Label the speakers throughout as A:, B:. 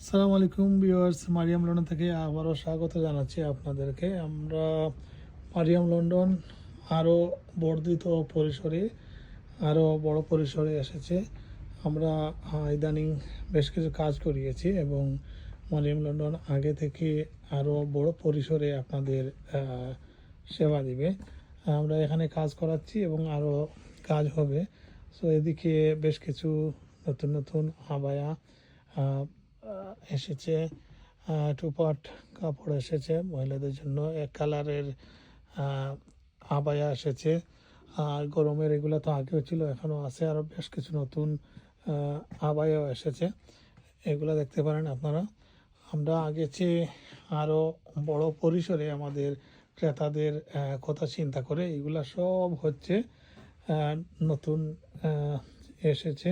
A: আসসালামু আলাইকুম viewers, Mariam London থেকে আবারও স্বাগত জানাচ্ছি আপনাদেরকে। আমরা মারিয়াম লন্ডন আরও বর্ধিত পরিসরে, আরও বড় পরিসরে এসেছে। আমরা ইদানিং বেশ কিছু কাজ করিয়েছি এবং মারিয়াম লন্ডন আগে থেকে আরও বড় পরিসরে আপনাদের সেবা দিবে। আমরা এখানে কাজ করাচ্ছি এবং আরও কাজ হবে। সো এদিকে বেশ কিছু নতুন নতুন আবায়া এসেছে টুপাট কাপড় এসেছে, মহিলাদের জন্য এক কালারের আবায়া এসেছে। আর গরমের এগুলো তো আগেও ছিল এখনও আছে আরও বেশ কিছু নতুন আবায়াও এসেছে। এগুলো দেখতে পারেন আপনারা। আমরা আগে চেয়ে আরও বড় পরিসরে আমাদের ক্রেতাদের কথা চিন্তা করে এগুলা সব হচ্ছে নতুন এসেছে।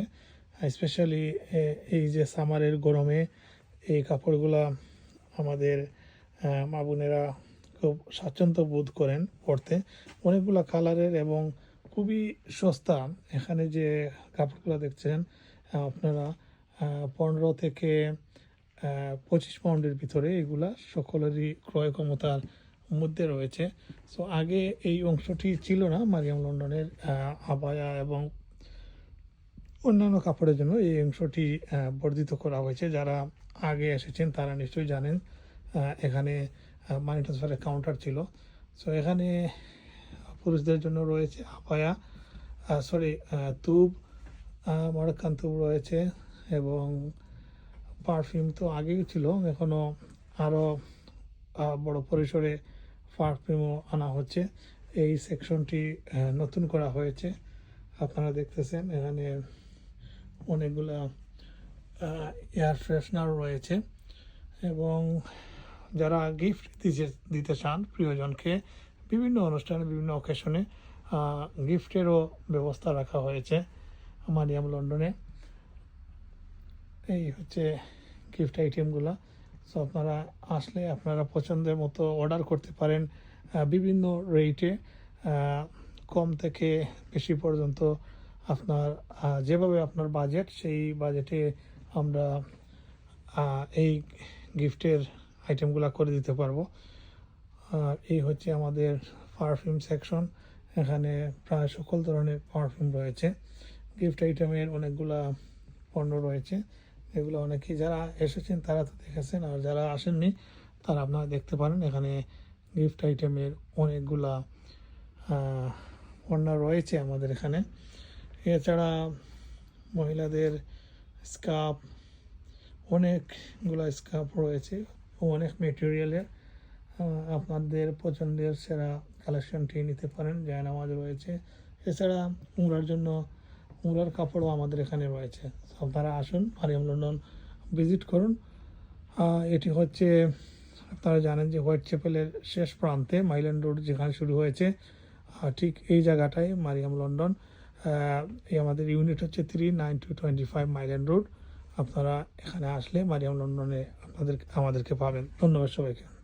A: স্পেশালি এই যে সামারের গরমে এই কাপড়গুলা আমাদের আহ, মা বোনেরা খুব স্বাচ্ছন্দ্য বোধ করেন পরতে। অনেকগুলো কালারের এবং খুবই সস্তা এখানে যে কাপড়গুলো দেখছেন আপনারা পনেরো থেকে পঁচিশ পাউন্ডের ভিতরে এগুলা সকলেরই ক্রয় ক্ষমতার মধ্যে রয়েছে। সো আগে এই অংশটি ছিল না মারিয়াম লন্ডনের আবায়া এবং অন্যান্য কাপড়ের জন্য এই অংশটি বর্ধিত করা হয়েছে। যারা আগে এসেছেন, তারা নিশ্চয়ই জানেন এখানে মানি ট্রান্সফারের কাউন্টার ছিল। সো এখানে পুরুষদের জন্য রয়েছে আপায়া সরি তুব মরক্কান তুব রয়েছে এবং পারফিউম তো আগেই ছিল এখনও আরও বড় পরিসরে পারফিউমও আনা হচ্ছে। এই সেকশনটি নতুন করা হয়েছে। আপনারা দেখতেছেন, এখানে অনেকগুলা এয়ার ফ্রেশনার রয়েছে এবং যারা গিফট দিতে দিতে চান প্রিয়জনকে বিভিন্ন অনুষ্ঠানে, বিভিন্ন অকেশনে গিফটেরও ব্যবস্থা রাখা হয়েছে মারিয়াম লন্ডনে। এই হচ্ছে গিফট আইটেমগুলো সো আপনারা আসলে আপনারা পছন্দের মতো অর্ডার করতে পারেন বিভিন্ন রেটে কম থেকে বেশি পর্যন্ত আপনার যেভাবে আপনার বাজেট সেই বাজেটে আমরা এই গিফটের আইটেমগুলো করে দিতে পারব। আর এই হচ্ছে আমাদের পারফিউম সেকশন এখানে প্রায় সকল ধরনের পারফিউম রয়েছে। গিফট আইটেমের অনেকগুলা পণ্য রয়েছে। এগুলো অনেকেই যারা এসেছেন, তারা তো দেখেছেন, আর যারা আসেননি, তারা আপনারা দেখতে পারেন। এখানে গিফট আইটেমের অনেকগুলা পণ্য রয়েছে আমাদের এখানে। এছাড়া মহিলাদের স্কার্ফ অনেকগুলো স্কার্ফ রয়েছে অনেক মেটেরিয়ালের আপনাদের পছন্দের সেরা কালেকশনটি নিতে পারেন জায়নামাজ রয়েছে। এছাড়া উমরার জন্য উমরার কাপড়ও আমাদের এখানে রয়েছে। আপনারা আসুন, মারিয়াম লন্ডন ভিজিট করুন। এটি হচ্ছে, আপনারা জানেন যে হোয়াইট চ্যাপেলের শেষ প্রান্তে মাইল্যান্ড রোড যেখানে শুরু হয়েছে ঠিক এই জায়গাটায় মারিয়াম লন্ডন এই আমাদের ইউনিট হচ্ছে three nine two twenty five মাইলেন road আপনারা এখানে আসলে মারিয়াম লন্ডনে আপনাদের, আমাদেরকে পাবেন। ধন্যবাদ সবাইকে।